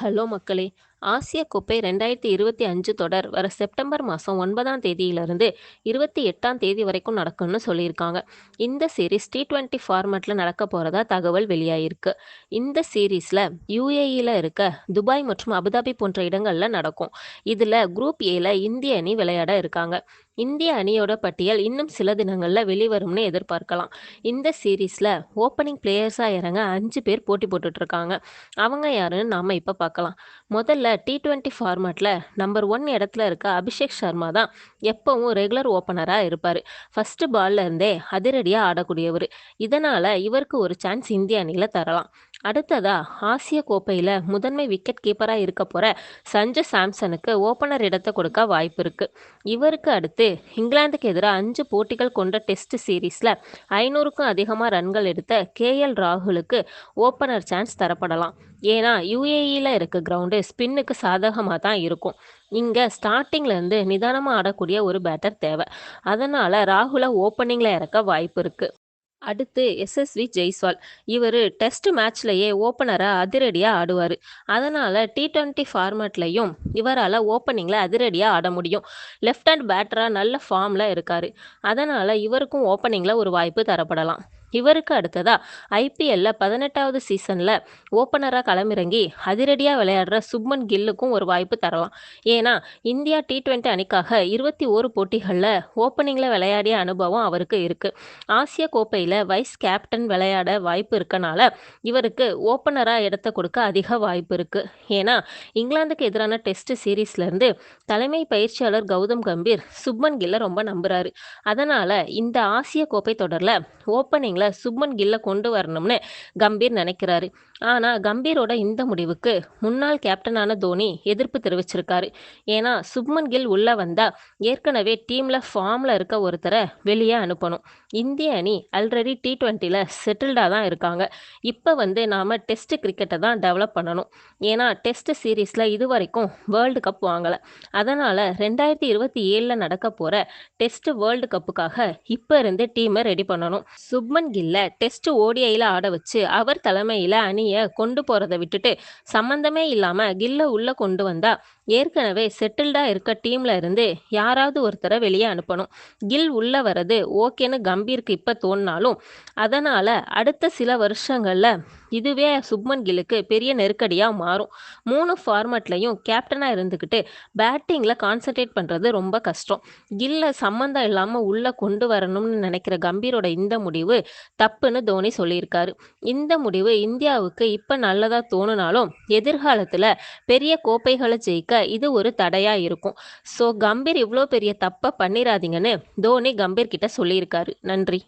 Hello மக்களே. ஆசிய கோப்பை ரெண்டாயிரத்தி இருபத்தி அஞ்சு தொடர் வர செப்டம்பர் மாதம் ஒன்பதாம் தேதியிலிருந்து இருபத்தி எட்டாம் தேதி வரைக்கும் நடக்கும்னு சொல்லியிருக்காங்க. இந்த சீரீஸ் டி டுவெண்ட்டி ஃபார்மேட்டில் நடக்க போகிறதா தகவல் வெளியாகிருக்கு இந்த சீரீஸில் யூஏஇயில் இருக்க துபாய் மற்றும் அபுதாபி போன்ற இடங்களில் நடக்கும். இதில் குரூப் ஏல இந்திய அணி விளையாட இருக்காங்க. இந்திய அணியோட பட்டியல் இன்னும் சில தினங்களில் வெளிவரும்னு எதிர்பார்க்கலாம். இந்த சீரீஸில் ஓப்பனிங் பிளேயர்ஸாக இறங்க அஞ்சு பேர் போட்டி போட்டுட்ருக்காங்க அவங்க யாருன்னு நாம் இப்போ பார்க்கலாம். முதல்ல டி டுவெண்ட்டி ஃபார்மேட்டில் நம்பர் ஒன் இடத்துல இருக்க அபிஷேக் சர்மா தான் எப்போவும் ரெகுலர் ஓப்பனராக இருப்பார். ஃபஸ்ட்டு பால்ல இருந்தே அதிரடியாக ஆடக்கூடியவர். இதனால் இவருக்கு ஒரு சான்ஸ் இந்திய அணியில் தரலாம். அடுத்ததா ஆசிய கோப்பையில் முதன்மை விக்கெட் கீப்பராக இருக்க போகிற சஞ்சு சாம்சனுக்கு ஓப்பனர் இடத்தை கொடுக்க வாய்ப்பு இருக்குது இவருக்கு அடுத்து இங்கிலாந்துக்கு எதிராக அஞ்சு போட்டிகள் கொண்ட டெஸ்ட் சீரீஸில் ஐநூறுக்கும் அதிகமாக ரன்கள் எடுத்த கே எல் ராகுலுக்கு ஓப்பனர் சான்ஸ் தரப்படலாம். ஏன்னா யூஏஇயில் இருக்க கிரவுண்டு ஸ்பின்னுக்கு சாதகமாக தான் இருக்கும். இங்கே ஸ்டார்டிங்லேருந்து நிதானமாக ஆடக்கூடிய ஒரு பேட்டர் தேவை. அதனால் ராகுலை ஓப்பனிங்கில் இறக்க வாய்ப்பு இருக்குது அடுத்து எஸ்எஸ்வி ஜெய்ஸ்வால். இவர் டெஸ்ட் மேட்ச்லேயே ஓப்பனராக அதிரடியாக ஆடுவார். அதனால் டி ட்வெண்ட்டி ஃபார்மேட்லேயும் இவரால் ஓப்பனிங்கில் அதிரடியாக ஆட முடியும். லெஃப்ட் ஹேண்ட் பேட்டராக நல்ல ஃபார்மில் இருக்கார். அதனால் இவருக்கும் ஓப்பனிங்கில் ஒரு வாய்ப்பு தரப்படலாம். இவருக்கு அடுத்ததா ஐபிஎல்ல பதினெட்டாவது சீசனில் ஓப்பனராக களமிறங்கி அதிரடியாக விளையாடுற சுப்மன் கில்லுக்கும் ஒரு வாய்ப்பு தரலாம். ஏன்னா இந்தியா டி டுவெண்ட்டி அணிக்காக இருபத்தி ஓரு போட்டிகளில் ஓப்பனிங்கில் விளையாடிய அனுபவம் அவருக்கு இருக்குது ஆசிய கோப்பையில் வைஸ் கேப்டன் விளையாட வாய்ப்பு இருக்கனால இவருக்கு ஓப்பனராக இடத்த கொடுக்க அதிக வாய்ப்பு இருக்குது ஏன்னா இங்கிலாந்துக்கு எதிரான டெஸ்ட் சீரீஸ்லேருந்து தலைமை பயிற்சியாளர் கௌதம் கம்பீர் சுப்மன் கில்லை ரொம்ப நம்புகிறாரு அதனால் இந்த ஆசிய கோப்பை தொடரில் ஓப்பனிங்கில் சுப்மன் கில்லை கொண்டு வரணும்னு கம்பீர் நினைக்கிறாரு. ஆனால் கம்பீரோட இந்த முடிவுக்கு முன்னாள் கேப்டனான தோனி எதிர்ப்பு தெரிவிச்சிருக்காரு. ஏன்னா சுப்மன் கில் உள்ளே வந்தால் ஏற்கனவே டீமில் ஃபார்மில் இருக்க ஒருத்தரை வெளியே அனுப்பணும். இந்திய அணி ஆல்ரெடி டி ட்வெண்ட்டியில் செட்டில்டாக தான் இருக்காங்க. இப்போ வந்து நாம் டெஸ்ட் கிரிக்கெட்டை தான் டெவலப் பண்ணணும். ஏன்னா டெஸ்ட் சீரீஸில் இது வரைக்கும் வேர்ல்டு கப் வாங்கலை. அதனால் ரெண்டாயிரத்தி இருபத்தி ஏழில் நடக்க போகிற டெஸ்ட் வேர்ல்டு கப்புக்காக இப்போ இருந்து டீமை ரெடி பண்ணணும். சுப்மன் கில்ல டெஸ்ட் ஓடிஐயில் ஆட வச்சு அவர் தலைமையில் அணி அணியை கொண்டு போகிறத விட்டுட்டு சம்மந்தமே இல்லாமல் கில்ல உள்ளே கொண்டு வந்தால் ஏற்கனவே செட்டில்டாக இருக்க டீமில் இருந்து யாராவது ஒருத்தரை வெளியே அனுப்பணும். கில் உள்ளே வர்றது ஓகேன்னு கம்பீருக்கு இப்போ தோணினாலும் அதனால் அடுத்த சில வருஷங்களில் இதுவே சுப்மன் கில்லுக்கு பெரிய நெருக்கடியாக மாறும். மூணு ஃபார்மேட்லையும் கேப்டனாக இருந்துக்கிட்டு பேட்டிங்கில் கான்சன்ட்ரேட் பண்ணுறது ரொம்ப கஷ்டம். கில்ல சம்மந்தம் இல்லாமல் உள்ளே கொண்டு வரணும்னு நினைக்கிற கம்பீரோட இந்த முடிவு தப்புன்னு தோனி சொல்லியிருக்காரு. இந்த முடிவு இந்தியாவுக்கு இப்போ நல்லதாக தோணுனாலும் எதிர்காலத்தில் பெரிய கோப்பைகளை ஜெயிக்க இது ஒரு தடையா இருக்கும். ஸோ கம்பீர் இவ்வளோ பெரிய தப்பை பண்ணிடாதீங்கன்னு தோனி கம்பீர் கிட்ட சொல்லியிருக்காரு. நன்றி.